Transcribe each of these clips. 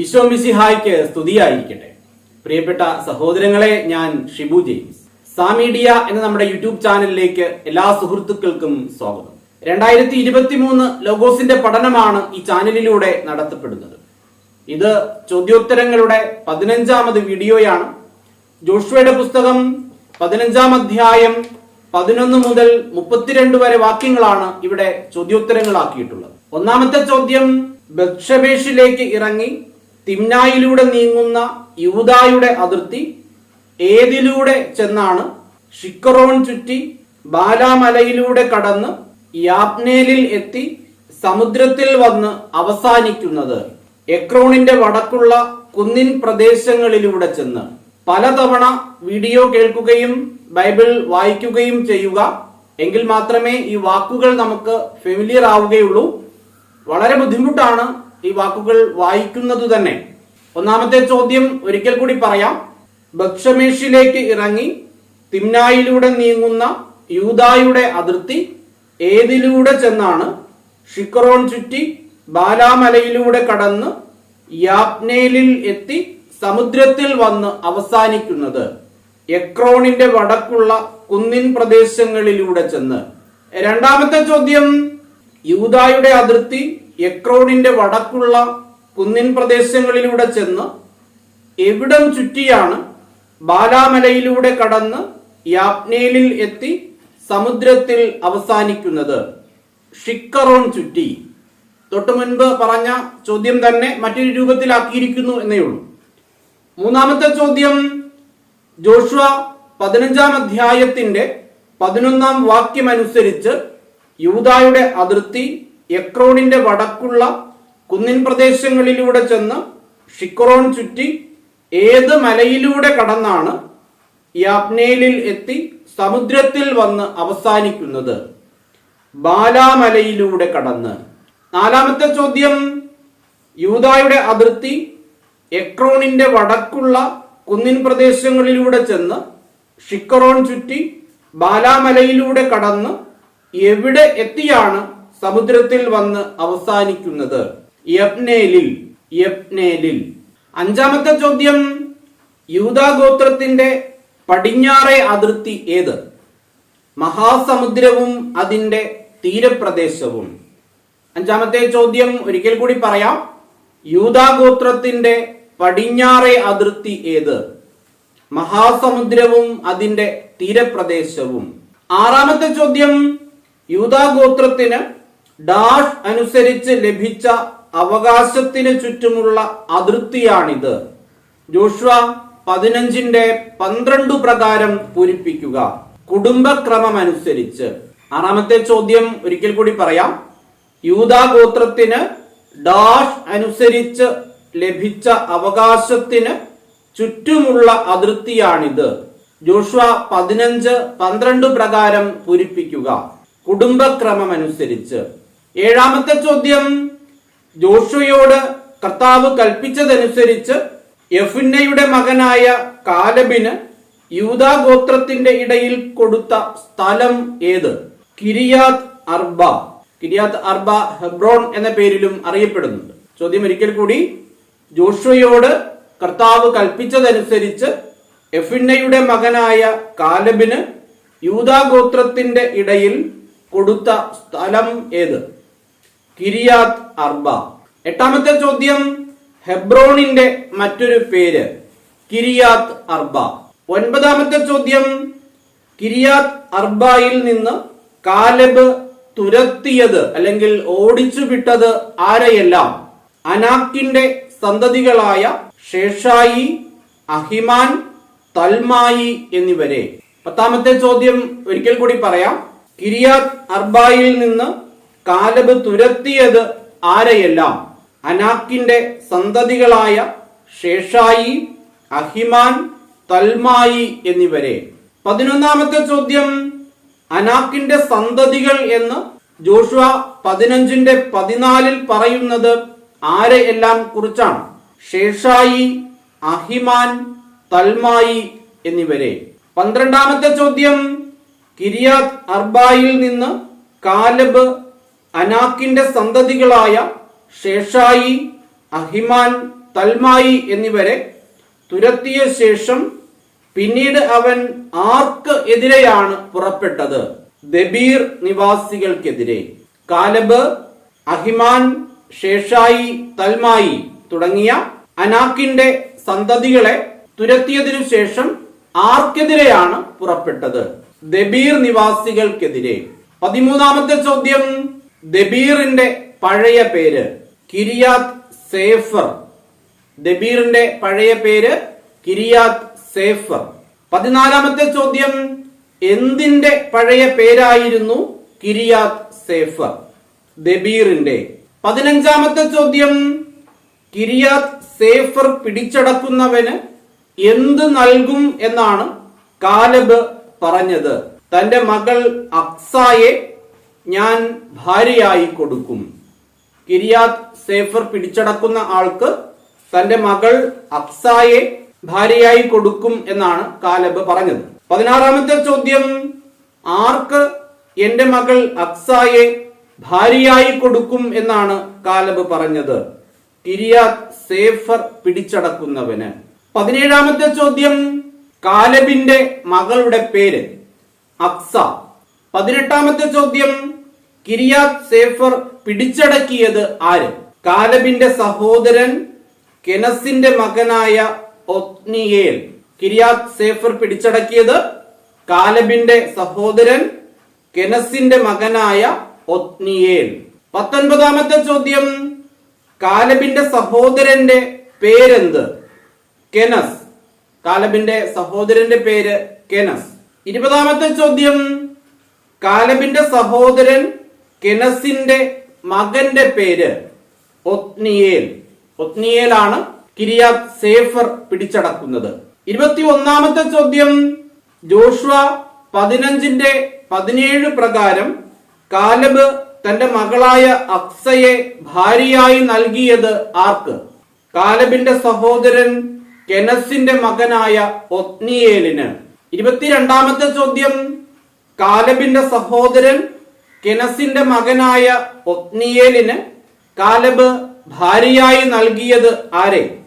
ഈശോ മിസിഹായ്ക്ക് സ്തുതിയായിരിക്കട്ടെ. പ്രിയപ്പെട്ട സഹോദരങ്ങളെ ഞാൻ ഷിബു ജെയിംസ്. സാമീഡിയ എന്ന നമ്മുടെ യൂട്യൂബ് ചാനലിലേക്ക് എല്ലാ സുഹൃത്തുക്കൾക്കും സ്വാഗതം. രണ്ടായിരത്തി ഇരുപത്തി മൂന്ന് ലോഗോസിന്റെ പഠനമാണ് ഈ ചാനലിലൂടെ നടത്തപ്പെടുന്നത്. ഇത് ചോദ്യോത്തരങ്ങളുടെ പതിനഞ്ചാമത് വീഡിയോയാണ്. ജോഷുവയുടെ പുസ്തകം പതിനഞ്ചാം അധ്യായം പതിനൊന്ന് മുതൽ മുപ്പത്തിരണ്ട് വരെ വാക്യങ്ങളാണ് ഇവിടെ ചോദ്യോത്തരങ്ങളാക്കിയിട്ടുള്ളത്. ഒന്നാമത്തെ ചോദ്യം ബക്ഷബേഷിലേക്ക് ഇറങ്ങി. തിമ്നായിലൂടെ നീങ്ങുന്ന യൂതായുടെ അതിർത്തി ഏതിലൂടെ ചെന്നാണ് ഷിക്കറോൺ ചുറ്റി ബാലാമലയിലൂടെ കടന്ന് യാപ്നേലിൽ എത്തി സമുദ്രത്തിൽ വന്ന് അവസാനിക്കുന്നത്. എക്രോണിന്റെ വടക്കുള്ള കുന്നിൻ പ്രദേശങ്ങളിലൂടെ ചെന്ന്. പലതവണ വീഡിയോ കേൾക്കുകയും ബൈബിൾ വായിക്കുകയും ചെയ്യുക. എങ്കിൽ മാത്രമേ ഈ വാക്കുകൾ നമുക്ക് ഫെമിലിയർ ആവുകയുള്ളൂ. വളരെ ബുദ്ധിമുട്ടാണ് ഈ വാക്കുകൾ വായിക്കുന്നത് തന്നെ. ഒന്നാമത്തെ ചോദ്യം ഒരിക്കൽ കൂടി പറയാം. ബക്ഷമേഷിലേക്ക് ഇറങ്ങി തിമ്നായിലൂടെ നീങ്ങുന്ന യൂതായുടെ അതിർത്തി ഏതിലൂടെ ചെന്നാണ്? ഷിക്കറോൺ ചുറ്റി ബാലാമലയിലൂടെ കടന്ന് യാപ്നേലിൽ എത്തി സമുദ്രത്തിൽ വന്ന് അവസാനിക്കുന്നത്. എക്രോണിന്റെ വടക്കുള്ള കുന്നിൻ പ്രദേശങ്ങളിലൂടെ ചെന്ന്. രണ്ടാമത്തെ ചോദ്യം യൂതായുടെ അതിർത്തി എക്രോണിന്റെ വടക്കുള്ള കുന്നിൻ പ്രദേശങ്ങളിലൂടെ ചെന്ന് എവിടം ചുറ്റിയാണ് ബാലാമലയിലൂടെ കടന്ന് യാപ്നേലിൽ എത്തി സമുദ്രത്തിൽ അവസാനിക്കുന്നത്? ഷിക്കറോൺ ചുറ്റി. തൊട്ടു മുൻപ് പറഞ്ഞ ചോദ്യം തന്നെ മറ്റൊരു രൂപത്തിലാക്കിയിരിക്കുന്നു എന്നേ ഉള്ളൂ. മൂന്നാമത്തെ ചോദ്യം ജോഷുവ പതിനഞ്ചാം അധ്യായത്തിന്റെ പതിനൊന്നാം വാക്യമനുസരിച്ച് യൂതായുടെ അതിർത്തി എക്രോണിന്റെ വടക്കുള്ള കുന്നിൻ പ്രദേശങ്ങളിലൂടെ ചെന്ന് ഷിക്രോൺ ചുറ്റി ഏത് മലയിലൂടെ കടന്നാണ് യാപ്നേലിൽ എത്തി സമുദ്രത്തിൽ വന്ന് അവസാനിക്കുന്നത്? ബാലാമലയിലൂടെ കടന്ന്. നാലാമത്തെ ചോദ്യം യൂതായുടെ അതിർത്തി എക്രോണിന്റെ വടക്കുള്ള കുന്നിൻ പ്രദേശങ്ങളിലൂടെ ചെന്ന് ഷിക്കറോൺ ചുറ്റി ബാലാമലയിലൂടെ കടന്ന് എവിടെ എത്തിയാണ് സമുദ്രത്തിൽ വന്ന് അവസാനിക്കുന്നത് യപ്നേലിൽ യപ്നേലിൽ. അഞ്ചാമത്തെ ചോദ്യം യൂതാഗോത്രത്തിന്റെ പടിഞ്ഞാറേ അതിർത്തി ഏത്? മഹാസമുദ്രവും അതിന്റെ തീരപ്രദേശവും. അഞ്ചാമത്തെ ചോദ്യം ഒരിക്കൽ കൂടി പറയാം യൂതാഗോത്രത്തിന്റെ പടിഞ്ഞാറേ അതിർത്തി ഏത്? മഹാസമുദ്രവും അതിന്റെ തീരപ്രദേശവും. ആറാമത്തെ ചോദ്യം യൂതാ ഗോത്രത്തിന് ഡാഷ് അനുസരിച്ച് ലഭിച്ച അവകാശത്തിന് ചുറ്റുമുള്ള അതിർത്തിയാണിത്. ജോഷ്വ പതിനഞ്ചിന്റെ പന്ത്രണ്ട് പ്രകാരം പൂരിപ്പിക്കുക. കുടുംബക്രമം അനുസരിച്ച് ആറാമത്തെ ചോദ്യം ഒരിക്കൽ കൂടി പറയാം. യൂതാ ഗോത്രത്തിന് ഡാഷ് അനുസരിച്ച് ലഭിച്ച അവകാശത്തിന് ചുറ്റുമുള്ള അതിർത്തിയാണിത്. ജോഷ്വ പതിനഞ്ച് പന്ത്രണ്ട് പ്രകാരം പൂരിപ്പിക്കുക. കുടുംബക്രമം അനുസരിച്ച് ഏഴാമത്തെ ചോദ്യം. ജോഷുവയോട് കർത്താവ് കൽപ്പിച്ചതനുസരിച്ച് യഫുന്നയുടെ മകനായ കാലബിന് യൂതാ ഗോത്രത്തിന്റെ ഇടയിൽ കൊടുത്ത സ്ഥലം ഏത്? Kiriath Arba. Kiriath Arba Hebron എന്ന പേരിലും അറിയപ്പെടുന്നുണ്ട്. ചോദ്യം ഒരിക്കൽ കൂടി. ജോഷുവയോട് കർത്താവ് കൽപ്പിച്ചതനുസരിച്ച് എഫിന്നയുടെ മകനായ കാലബിന് യൂതാ ഗോത്രത്തിന്റെ ഇടയിൽ കൊടുത്ത സ്ഥലം ഏത്? കിരിയാത് അർബ. എട്ടാമത്തെ ചോദ്യം ഹെബ്രോണിന്റെ മറ്റൊരു പേര് കിരിയാത് അർബ. ഒൻപതാമത്തെ ചോദ്യം കിരിയാത് അർബയിൽ നിന്ന് കാലബ് തുരത്തിയത് അല്ലെങ്കിൽ ഓടിച്ചു വിട്ടത് ആരെയെല്ലാം? അനാക്കിന്റെ സന്തതികളായ ഷേഷായി അഹിമാൻ തൽമായി എന്നിവരെ. പത്താമത്തെ ചോദ്യം ഒരിക്കൽ കൂടി പറയാം കിരിയാത് അർബായിൽ നിന്ന് കാലബ് തുരത്തിയത് ആരെയെല്ലാം? അനാക്കിന്റെ സന്തതികളായ ഷേഷായി അഹിമാൻ തൽമായി എന്നിവരെ. പതിനൊന്നാമത്തെ ചോദ്യം അനാക്കിന്റെ സന്തതികൾ എന്ന് ജോഷുവ പതിനഞ്ചിന്റെ പതിനാലിൽ പറയുന്നത് ആരെ എല്ലാം കുറിച്ചാണ്? ഷേഷായി അഹിമാൻ തൽമായി എന്നിവരെ. പന്ത്രണ്ടാമത്തെ ചോദ്യം കിരിയാത് അർബായിൽ നിന്ന് കാലബ് അനാക്കിന്റെ സന്തതികളായ ഷേഷായി അഹിമാൻ തൽമായി എന്നിവരെ തുരത്തിയ ശേഷം പിന്നീട് അവൻ ആർക്ക് എതിരെയാണ് പുറപ്പെട്ടത്? ദബീർ നിവാസികൾക്കെതിരെ. കാലബ് അഹിമാൻ ഷേഷായി തൽമായി തുടങ്ങിയ അനാക്കിന്റെ സന്തതികളെ തുരത്തിയതിനു ശേഷം ആർക്കെതിരെയാണ് പുറപ്പെട്ടത്? ദബീർ നിവാസികൾക്കെതിരെ. പതിമൂന്നാമത്തെ ചോദ്യം. ദബീറിന്റെ പഴയ പേര് കിരിയാത് സേഫർ. ദബീറിന്റെ പഴയ പേര് കിരിയാത് സേഫർ. പതിനാലാമത്തെ ചോദ്യം എന്തിന്റെ പഴയ പേരായിരുന്നു കിരിയാത് സേഫർ? ദബീറിന്റെ. പതിനഞ്ചാമത്തെ ചോദ്യം കിരിയാത് സേഫർ പിടിച്ചടക്കുന്നവന് എന്ത് നൽകും എന്നാണ് കാലബ് പറഞ്ഞത്. തന്റെ മകൾ അക്സായെ ഞാൻ ഭാര്യയായി കൊടുക്കും. കിരിയാത് സേഫർ പിടിച്ചടക്കുന്ന ആൾക്ക് തന്റെ മകൾ അക്സായെ ഭാര്യയായി കൊടുക്കും എന്നാണ് കാലബ് പറഞ്ഞത്. പതിനാറാമത്തെ ചോദ്യം ആർക്ക് എന്റെ മകൾ അക്സായെ ഭാര്യയായി കൊടുക്കും എന്നാണ് കാലബ് പറഞ്ഞത്. കിരിയാത് സേഫർ പിടിച്ചടക്കുന്നവന്. പതിനേഴാമത്തെ ചോദ്യം കാലബിന്റെ മകളുടെ പേര് അക്സ പതിനെട്ടാമത്തെ ചോദ്യം. കിരിയാത് സേഫർ പിടിച്ചടക്കിയത് ആര്? കാലബിന്റെ സഹോദരൻ കെനസിന്റെ മകനായ ഒത്നിയേൽ. കിരിയാത് സേഫർ പിടിച്ചടക്കിയത് കാലബിന്റെ സഹോദരൻ കെനസിന്റെ മകനായ ഒത്നിയേൽ. പത്തൊൻപതാമത്തെ ചോദ്യം. കാലബിന്റെ സഹോദരന്റെ പേരെന്ത്? കെനസ്. കാലബിന്റെ സഹോദരന്റെ പേര് കെനസ്. ഇരുപതാമത്തെ ചോദ്യം. കാലബിന്റെ സഹോദരൻ കെനസിന്റെ മകന്റെ പേര് ഒത്നിയേൽ. ഒത്നിയേലാണ് കിരിയാത് സേഫർ പിടിച്ചടക്കുന്നത്. ഇരുപത്തി ഒന്നാമത്തെ ചോദ്യം ജോഷുവ പതിനഞ്ചിന്റെ പതിനേഴ് പ്രകാരം കാലബ് തന്റെ മകളായ അക്സയെ ഭാര്യയായി നൽകിയത് ആർക്ക്? കാലബിന്റെ സഹോദരൻ കെനസിന്റെ മകനായ ഒത്നിയേലിന്. ഇരുപത്തിരണ്ടാമത്തെ ചോദ്യം കാലബിന്റെ സഹോദരൻ കെനസിന്റെ മകനായ ഒത്നിയേലിന് കാലബ് ഭാര്യയായി നൽകിയത് ആരെ?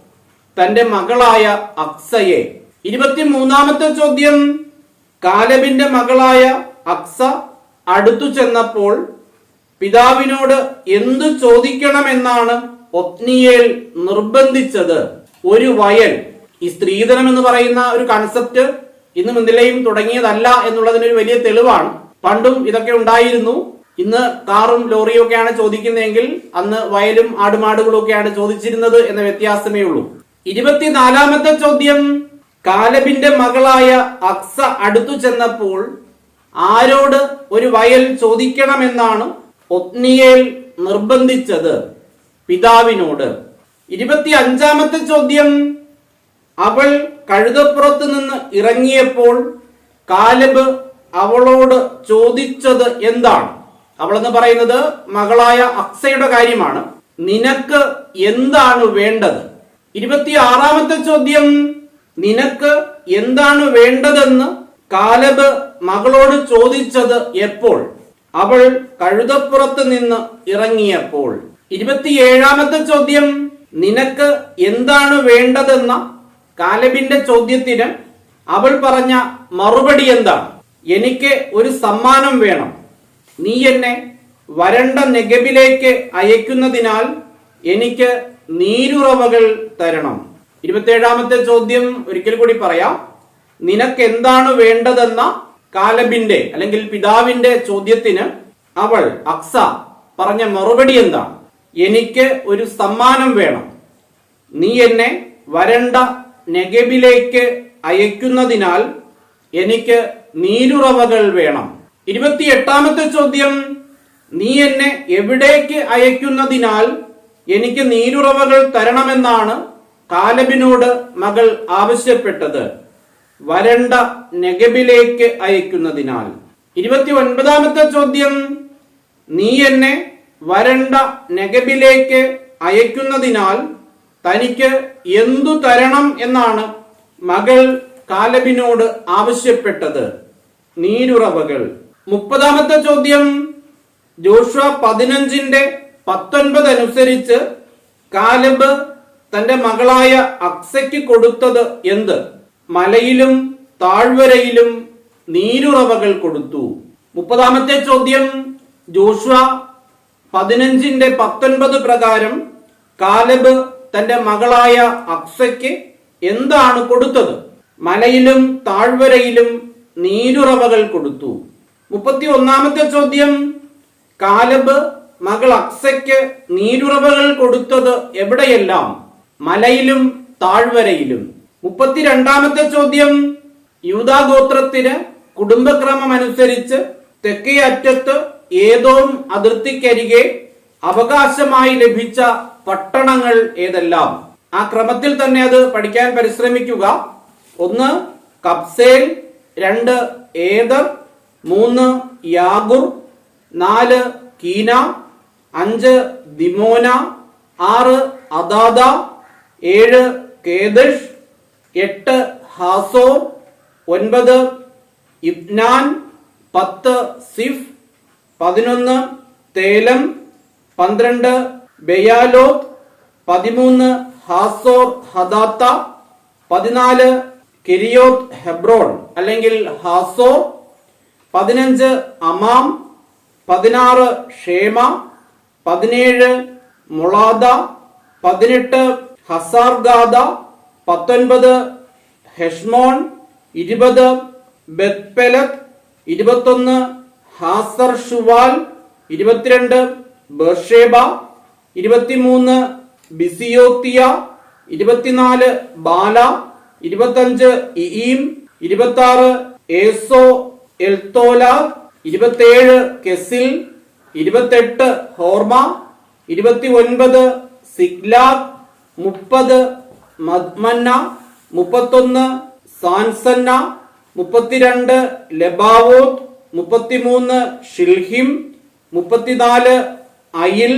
തന്റെ മകളായ അക്സയെ. ഇരുപത്തിമൂന്നാമത്തെ ചോദ്യം. കാലബിന്റെ മകളായ അക്സ അടുത്തു ചെന്നപ്പോൾ പിതാവിനോട് എന്തു ചോദിക്കണമെന്നാണ് ഒത്നിയേൽ നിർബന്ധിച്ചത്? ഒരു വയൽ. ഈ സ്ത്രീധനം എന്ന് പറയുന്ന ഒരു കൺസെപ്റ്റ് ഇന്നും ഇന്നലെയും തുടങ്ങിയതല്ല എന്നുള്ളതിനൊരു വലിയ തെളിവാണ്. പണ്ടും ഇതൊക്കെ ഉണ്ടായിരുന്നു. ഇന്ന് കാറും ലോറിയും ഒക്കെയാണ് ചോദിക്കുന്നതെങ്കിൽ അന്ന് വയലും ആടുമാടുകളും ഒക്കെയാണ് ചോദിച്ചിരുന്നത് എന്ന വ്യത്യാസമേ ഉള്ളൂ. ഇരുപത്തിനാലാമത്തെ ചോദ്യം. കാലബിന്റെ മകളായ അക്സ അടുത്തു ചെന്നപ്പോൾ ആരോട് ഒരു വയൽ ചോദിക്കണമെന്നാണ് ഒത്നിയേൽ നിർബന്ധിച്ചത് പിതാവിനോട്. ഇരുപത്തി അഞ്ചാമത്തെ ചോദ്യം. അവൾ കഴുതപ്പുറത്ത് നിന്ന് ഇറങ്ങിയപ്പോൾ കാലബ് അവളോട് ചോദിച്ചത് എന്താണ്? അവളെന്ന് പറയുന്നത് മകളായ അക്സയുടെ കാര്യമാണ്. നിനക്ക് എന്താണ് വേണ്ടത്? ഇരുപത്തിയാറാമത്തെ ചോദ്യം നിനക്ക് എന്താണ് വേണ്ടതെന്ന് കാലബ് മകളോട് ചോദിച്ചത് എപ്പോൾ? അവൾ കഴുതപ്പുറത്ത് നിന്ന് ഇറങ്ങിയപ്പോൾ. ഇരുപത്തിയേഴാമത്തെ ചോദ്യം നിനക്ക് എന്താണ് വേണ്ടതെന്ന കാലബിന്റെ ചോദ്യത്തിന് അവൾ പറഞ്ഞ മറുപടി എന്താ എനിക്ക് ഒരു സമ്മാനം വേണം. നീ എന്നെ വരണ്ട നെഗബിലേക്ക് അയക്കുന്നതിനാൽ എനിക്ക് നീരുറവകൾ തരണം. ഇരുപത്തിയേഴാമത്തെ ചോദ്യം ഒരിക്കൽ കൂടി പറയാം. നിനക്ക് എന്താണ് വേണ്ടതെന്ന കാലബിന്റെ അല്ലെങ്കിൽ പിതാവിന്റെ ചോദ്യത്തിന് അവൾ അക്സ പറഞ്ഞ മറുപടി എന്താ എനിക്ക് ഒരു സമ്മാനം വേണം. നീ എന്നെ വരണ്ട നെഗബിലേക്ക് അയക്കുന്നതിനാൽ എനിക്ക് നീരുറവകൾ വേണം. ഇരുപത്തിയെട്ടാമത്തെ ചോദ്യം നീ എന്നെ എവിടേക്ക് അയക്കുന്നതിനാൽ എനിക്ക് നീരുറവകൾ തരണമെന്നാണ് കാലബിനോട് മകൾ ആവശ്യപ്പെട്ടത്. വരണ്ട നെഗബിലേക്ക് അയക്കുന്നതിനാൽ. ഇരുപത്തി ഒൻപതാമത്തെ ചോദ്യം നീ എന്നെ വരണ്ട നെഗബിലേക്ക് അയക്കുന്നതിനാൽ തനിക്ക് എന്തു തരണം എന്നാണ് മകൾ കാലബിനോട് ആവശ്യപ്പെട്ടത്. നീരുറവകൾ. മുപ്പതാമത്തെ ചോദ്യം. ജോഷ പതിനഞ്ചിന്റെ പത്തൊൻപത് അനുസരിച്ച് കാലബ് തന്റെ മകളായ അക്സയ്ക്ക് കൊടുത്തത് എന്ത്? മലയിലും താഴ്വരയിലും നീരുറവകൾ കൊടുത്തു. മുപ്പതാമത്തെ ചോദ്യം. ജോഷ പതിനഞ്ചിന്റെ പത്തൊൻപത് പ്രകാരം കാലബ് തന്റെ മകളായ അക്സയ്ക്ക് എന്താണ് കൊടുത്തത്? മലയിലും താഴ്വരയിലും നീരുറവകൾ കൊടുത്തു. മുപ്പത്തി ഒന്നാമത്തെ ചോദ്യം കാലബ് മകൾ അക്സയ്ക്ക് നീരുറവകൾ കൊടുത്തത് എവിടെയെല്ലാം? മലയിലും താഴ്വരയിലും. മുപ്പത്തിരണ്ടാമത്തെ ചോദ്യം യൂതാഗോത്രത്തിന് കുടുംബക്രമം അനുസരിച്ച് തെക്കേ അറ്റത്ത് ഏതോം അതിർത്തിക്കരികെ അവകാശമായി ലഭിച്ച പട്ടണങ്ങൾ ഏതെല്ലാം? ആ ക്രമത്തിൽ തന്നെ അത് പഠിക്കാൻ പരിശ്രമിക്കുക. ഒന്ന് കപ്സേൽ രണ്ട് ഏദർ. മൂന്ന് യാഗുർ. നാല് കീന. അഞ്ച് ദിമോന. ആറ് അദാദ. ഏഴ് കേദഷ്. എട്ട് ഹാസോ. ഒൻപത് ഇബ്നാൻ. പത്ത് സിഫ്. പതിനൊന്ന് തേലം. പന്ത്രണ്ട് ബെയാലോത്ത് പതിമൂന്ന് ഹാസോർ ഹദാത്ത പതിനാല് കിരിയോത്ത് ഹെബ്രോൺ അല്ലെങ്കിൽ ഹാസോർ പതിനഞ്ച് അമാം പതിനാറ് ഷേമ പതിനേഴ് മുളാദ പതിനെട്ട് ഹസാർഗാദ പത്തൊൻപത് ഹെഷ്മോൺ ഇരുപത് ബെത്പെലത്ത് ഇരുപത്തൊന്ന് ഹാസർ ഷുവാൽ ഇരുപത്തിരണ്ട് ബർഷേബ ഇരുപത്തിമൂന്ന് ബിസിയോത്തിയ ഇരുപത്തിനാല് ബാല ഇരുപത്തഞ്ച് ഇഈം ഇരുപത്തി ആറ് ഏസോ എൽത്തോല ഇരുപത്തേഴ് കെസിൽ ഇരുപത്തെട്ട് ഹോർമ ഇരുപത്തി ഒൻപത് സിഗ്ലാഗ് മുപ്പത് മദ്മന്ന മുപ്പത്തൊന്ന് സാൻസന്ന മുപ്പത്തിരണ്ട് ലെബാവോത്ത് മുപ്പത്തിമൂന്ന് ഷിൽഹിം മുപ്പത്തിനാല് അയിൽ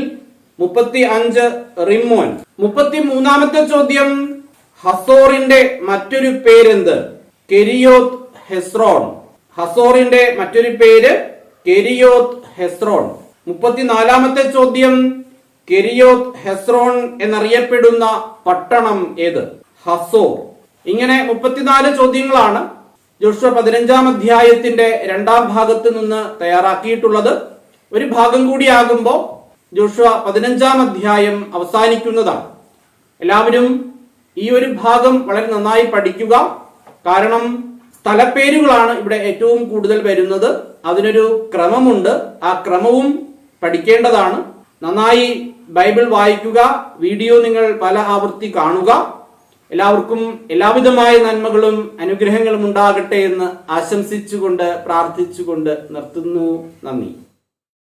മുപ്പത്തി അഞ്ച് റിമോൻ മുപ്പത്തി മൂന്നാമത്തെ ചോദ്യം ഹസോറിന്റെ മറ്റൊരു പേരെന്ത്? കെരിയോത് ഹെസ്രോൺ. ഹസോറിന്റെ മറ്റൊരു പേര് കെരിയോത് ഹെസ്രോൺ. മുപ്പത്തിനാലാമത്തെ ചോദ്യം കെരിയോത് ഹെസ്രോൺ എന്നറിയപ്പെടുന്ന പട്ടണം ഏത്? ഹസോർ. ഇങ്ങനെ മുപ്പത്തിനാല് ചോദ്യങ്ങളാണ് ജോഷ പതിനഞ്ചാം അധ്യായത്തിന്റെ രണ്ടാം ഭാഗത്ത് നിന്ന് തയ്യാറാക്കിയിട്ടുള്ളത്. ഒരു ഭാഗം കൂടിയാകുമ്പോൾ ജോഷുവ പതിനഞ്ചാം അധ്യായം അവസാനിക്കുന്നതാണ്. എല്ലാവരും ഈ ഒരു ഭാഗം വളരെ നന്നായി പഠിക്കുക. കാരണം സ്ഥലപ്പേരുകളാണ് ഇവിടെ ഏറ്റവും കൂടുതൽ വരുന്നത്. അതിനൊരു ക്രമമുണ്ട്. ആ ക്രമവും പഠിക്കേണ്ടതാണ്. നന്നായി ബൈബിൾ വായിക്കുക. വീഡിയോ നിങ്ങൾ പല ആവൃത്തി കാണുക. എല്ലാവർക്കും എല്ലാവിധമായ നന്മകളും അനുഗ്രഹങ്ങളും ഉണ്ടാകട്ടെ എന്ന് ആശംസിച്ചുകൊണ്ട് പ്രാർത്ഥിച്ചുകൊണ്ട് നിർത്തുന്നു. നന്ദി.